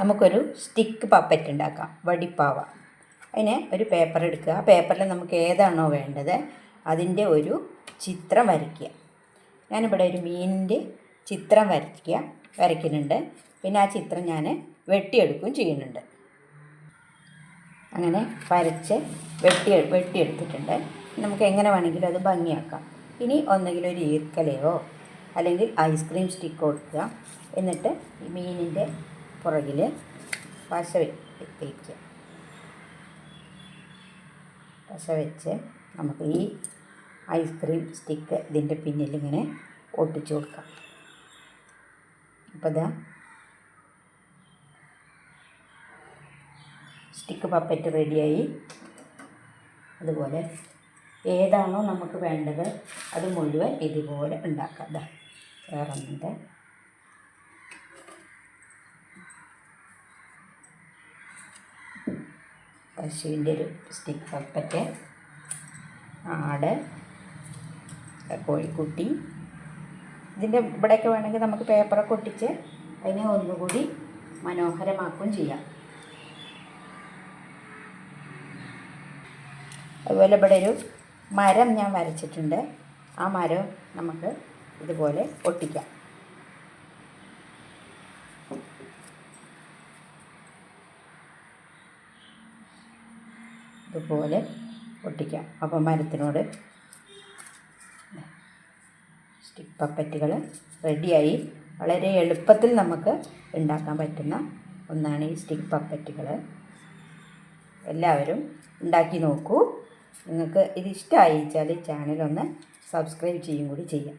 നമുക്കൊരു stick puppet ഉണ്ടാക്കാം വടിപ്പാവ. അതിന് ഒരു പേപ്പർ എടുക്കുക. ആ പേപ്പറിൽ നമുക്ക് ഏതാണോ വേണ്ടത് അതിന്റെ ഒരു ചിത്രം വരയ്ക്കുക. ഞാനിവിടെ ഒരു മീനിന്റെ ചിത്രം വരയ്ക്കുക വരയ്ക്കുന്നുണ്ട്. പിന്നെ ആ ചിത്രം ഞാൻ വെട്ടിയെടുക്കുകയും ചെയ്യുന്നുണ്ട്. അങ്ങനെ വരച്ച് വെട്ടി വെട്ടിയെടുത്തിട്ടുണ്ട്. നമുക്ക് എങ്ങനെ വേണമെങ്കിലും അത് ഭംഗിയാക്കാം. ഇനി ഒന്നെങ്കിലും ഒരു ഈർക്കലയോ അല്ലെങ്കിൽ ഐസ്ക്രീം സ്റ്റിക്ക് കൊടുക്കുക. എന്നിട്ട് ഈ മീനിന്റെ പുറകിൽ പശ വയ്ക്കുക പശ വെച്ച് നമുക്ക് ഈ ഐസ്ക്രീം സ്റ്റിക്ക് ഇതിന്റെ പിന്നിൽ ഇങ്ങനെ ഒട്ടിച്ചു കൊടുക്കാം. അപ്പോൾ ഇതാ സ്റ്റിക്ക് പപ്പറ്റ് റെഡിയായി അതുപോലെ ഏതാണോ നമുക്ക് വേണ്ടത് അത് മുഴുവൻ ഇതുപോലെ ഉണ്ടാക്കാം. ദാ പശുവിന്റെ ഒരു സ്റ്റിക്ക് പപ്പറ്റ് ആട് കോഴിക്കുട്ടി. ഇതിന്റെ ഇവിടെയൊക്കെ വേണമെങ്കിൽ നമുക്ക് പേപ്പറൊക്കെ ഒട്ടിച്ച് അതിനെ ഒന്നുകൂടി മനോഹരമാക്കുകയും ചെയ്യാം. അതുപോലെ ഇവിടെ ഒരു മരം ഞാൻ വരച്ചിട്ടുണ്ട്. ആ മരം നമുക്ക് ഇതുപോലെ ഒട്ടിക്കാം. ഇതുപോലെ ഒട്ടിക്കാം അപ്പോൾ മരത്തിനോട് സ്റ്റിക്ക് പപ്പറ്റുകൾ റെഡിയായി വളരെ എളുപ്പത്തിൽ നമുക്ക് ഉണ്ടാക്കാൻ പറ്റുന്ന ഒന്നാണ് ഈ സ്റ്റിക്ക് പപ്പറ്റുകൾ എല്ലാവരും ഉണ്ടാക്കി നോക്കൂ. നിങ്ങൾക്ക് ഇത് ഇഷ്ടമായി വെച്ചാൽ ചാനലൊന്ന് സബ്സ്ക്രൈബ് ചെയ്യും കൂടി ചെയ്യാം.